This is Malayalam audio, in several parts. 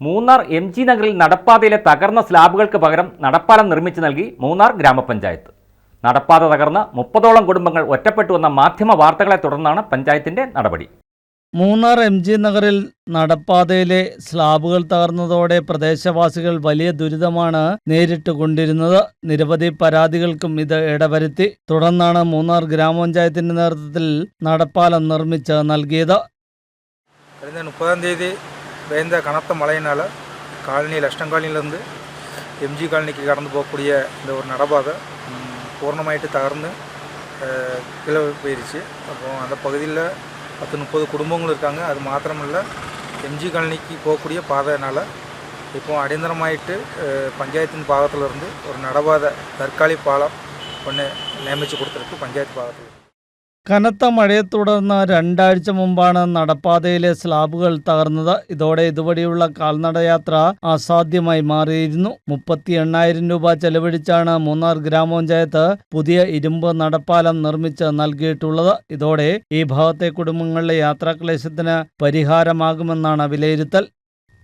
മൂന്നാർ എം ജി നഗറിൽ നടപ്പാതയിലെ തകർന്ന സ്ലാബുകൾക്ക് പകരം നടപ്പാലം നിർമ്മിച്ചു നൽകി മൂന്നാർ ഗ്രാമപഞ്ചായത്ത്. നടപ്പാത തകർന്ന് മുപ്പതോളം കുടുംബങ്ങൾ ഒറ്റപ്പെട്ടു വന്ന മാധ്യമ വാർത്തകളെ തുടർന്നാണ് പഞ്ചായത്തിന്റെ നടപടി. മൂന്നാർ എം ജി നഗറിൽ നടപ്പാതയിലെ സ്ലാബുകൾ തകർന്നതോടെ പ്രദേശവാസികൾ വലിയ ദുരിതമാണ് നേരിട്ട് കൊണ്ടിരുന്നത്. നിരവധി പരാതികൾക്കും ഇത് ഇടവരുത്തി. തുടർന്നാണ് മൂന്നാർ ഗ്രാമപഞ്ചായത്തിന്റെ നേതൃത്വത്തിൽ നടപ്പാലം നിർമ്മിച്ച് നൽകിയത്. കഴിഞ്ഞ മുപ്പതാം തീയതി வேந்த கனத்த மழையினால் காலனி லஷ்டம் காலனிலேருந்து எம்ஜி காலனிக்கு கடந்து போகக்கூடிய இந்த ஒரு நடபாதை பூர்ணமாயிட்டு தகர்ந்து அஹ், கீழே போயிருச்சு. அப்போ அந்த பகுதியில் பத்து முப்பது குடும்பங்கள் இருக்காங்க. அது மாத்திரமில்லை எம்ஜி காலனிக்கு போகக்கூடிய பாதைனால் இப்போ அடியந்தரமாயிட்டு பஞ்சாயத்தின் பாகத்திலிருந்து ஒரு நடபாதை தற்காலிக பாலம் ஒன்று நியமித்து கொடுத்துருக்கு பஞ்சாயத்து பாகத்தில் കനത്ത മഴയെ തുടർന്ന് രണ്ടാഴ്ച മുമ്പാണ് നടപ്പാതയിലെ സ്ലാബുകൾ തകർന്നത്. ഇതോടെ ഇതുവഴിയുള്ള കാൽനടയാത്ര അസാധ്യമായി മാറിയിരുന്നു. മുപ്പത്തി എണ്ണായിരം രൂപ ചെലവഴിച്ചാണ് മൂന്നാർ ഗ്രാമപഞ്ചായത്ത് പുതിയ ഇരുമ്പ് നടപ്പാലം നിർമ്മിച്ച് നൽകിയിട്ടുള്ളത്. ഇതോടെ ഈ ഭാഗത്തെ കുടുംബങ്ങളിലെ യാത്രാക്ലേശത്തിന് പരിഹാരമാകുമെന്നാണ് വിലയിരുത്തൽ.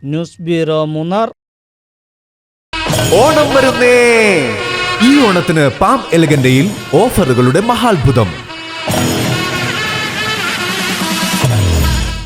News bureau Munnar. ഓണം വരുന്നേ. ഈ ഓണത്തിന് പാം എലഗന്റയിൽ ഓഫറുകളുടെ മഹാത്ഭുതം.